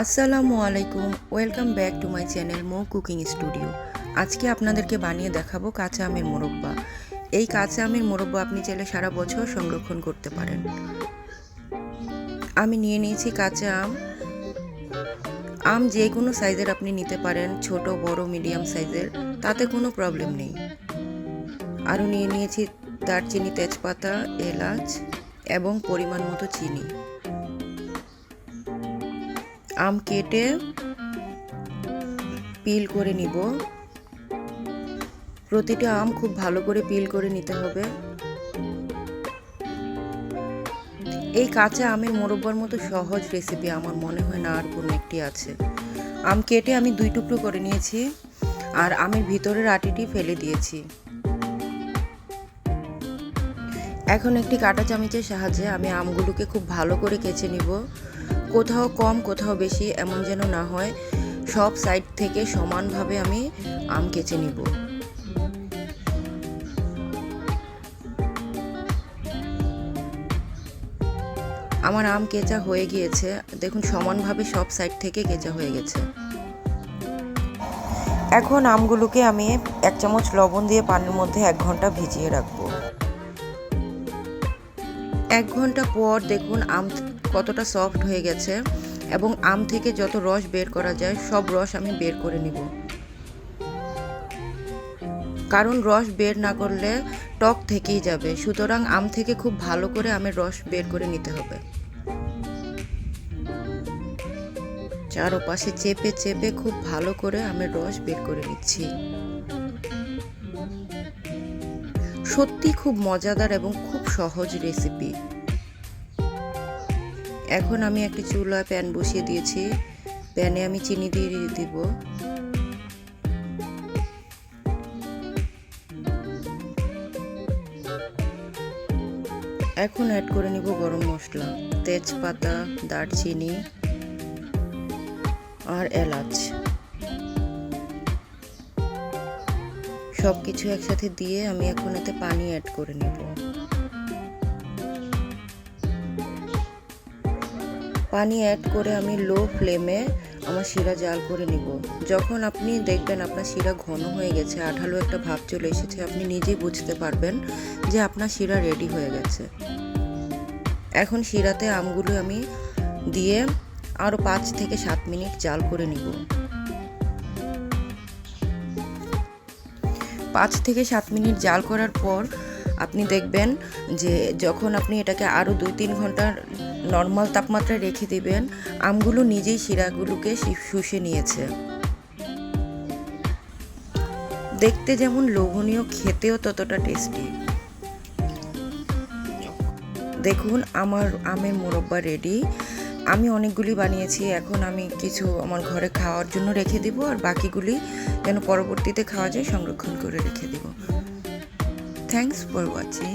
আসসালামু আলাইকুম, welcome back to my channel Mo cooking studio. আজকে আপনাদেরকে বানিয়ে দেখাবো কাঁচা আমের মোরব্বা। এই কাঁচা আমের মোরব্বা আপনি চাইলে সারা বছর সংরক্ষণ করতে পারেন। আমি নিয়ে নিয়েছি কাঁচা আম। আম যে কোনো সাইজের আপনি নিতে পারেন, ছোট, বড়, মিডিয়াম সাইজের, তাতে কোনো প্রবলেম নেই। আরও নিয়ে নিয়েছি দারচিনি তেজপাতা, এলাচ এবং পরিমাণ মতো চিনি। আম কেটে পিল করে নিব। প্রতিটা আম খুব ভালো করে পিল করে নিতে হবে। এই কাঁচা আমের মোরব্বার মতো সহজ রেসিপি আমার মনে হয় না আর কোনো একটি আছে। আম কেটে আমি দুই টুকরো করে নিয়েছি আর আমের ভিতরের আটিটি ফেলে দিয়েছি। এখন একটি কাঁটা চামচের সাহায্যে আমি আমগুলোকে খুব ভালো করে কেচে নিব। কোথাও কম, কোথাও বেশি, এমন যেন না হয়, সব সাইড থেকে সমানভাবে আমি আম কেচে নিব। আমার আম কেচা হয়ে গিয়েছে। দেখুন, সমানভাবে সব সাইড থেকে কেচা হয়ে গেছে। এখন আমগুলোকে আমি এক চামচ লবণ দিয়ে পানির মধ্যে এক ঘণ্টা ভিজিয়ে রাখব। এক ঘণ্টা পর দেখুন আম কতটা সফট হয়ে গেছে এবং আম থেকে যত রস বের করা যায়, সব রস আমি বের করে নিব। কারণ রস বের না করলে টক থেকেই যাবে। সুতরাং আম থেকে খুব ভালো করে আমের রস বের করে নিতে হবে। চারোপাশে চেপে চেপে খুব ভালো করে আমের রস বের করে নিচ্ছি। সত্যি খুব মজাদার এবং খুব সহজ রেসিপি এখন আমি একটি চুলায় প্যান বসিয়ে দিয়েছি। প্যানে আমি চিনি দিয়ে দিব। এখন অ্যাড করে নিব গরম মশলা, তেজপাতা, দারচিনি আর এলাচ। সব কিছু একসাথে দিয়ে আমি এখন এতে পানি অ্যাড করে নেব। পানি অ্যাড করে আমি লো ফ্লেমে আমার শিরা জাল করে নিব। যখন আপনি দেখবেন আপনার শিরা ঘন হয়ে গেছে, আঠালো একটা ভাব চলে এসেছে, আপনি নিজেই বুঝতে পারবেন যে আপনার শিরা রেডি হয়ে গেছে। এখন শিরাতে আমগুলো আমি দিয়ে আরও পাঁচ থেকে সাত মিনিট জাল করে নিব। পাঁচ থেকে সাত মিনিট জাল করার পর আপনি দেখবেন যে যখন আপনি এটাকে আরও দুই তিন ঘণ্টা নর্মাল তাপমাত্রায় রেখে দিবেন, আমগুলো নিজেই শিরাগুলোকে শুষে নিয়েছে। দেখতে যেমন লোভনীয়, খেতেও ততটা টেস্টি দেখুন, আমার আমের মোরব্বা রেডি আমি অনেকগুলি বানিয়েছি, এখন আমি কিছু আমার ঘরে খাওয়ার জন্য রেখে দিব আর বাকিগুলি যেন পরবর্তীতে খাওয়া যায় সংরক্ষণ করে রেখে দিব। Thanks for watching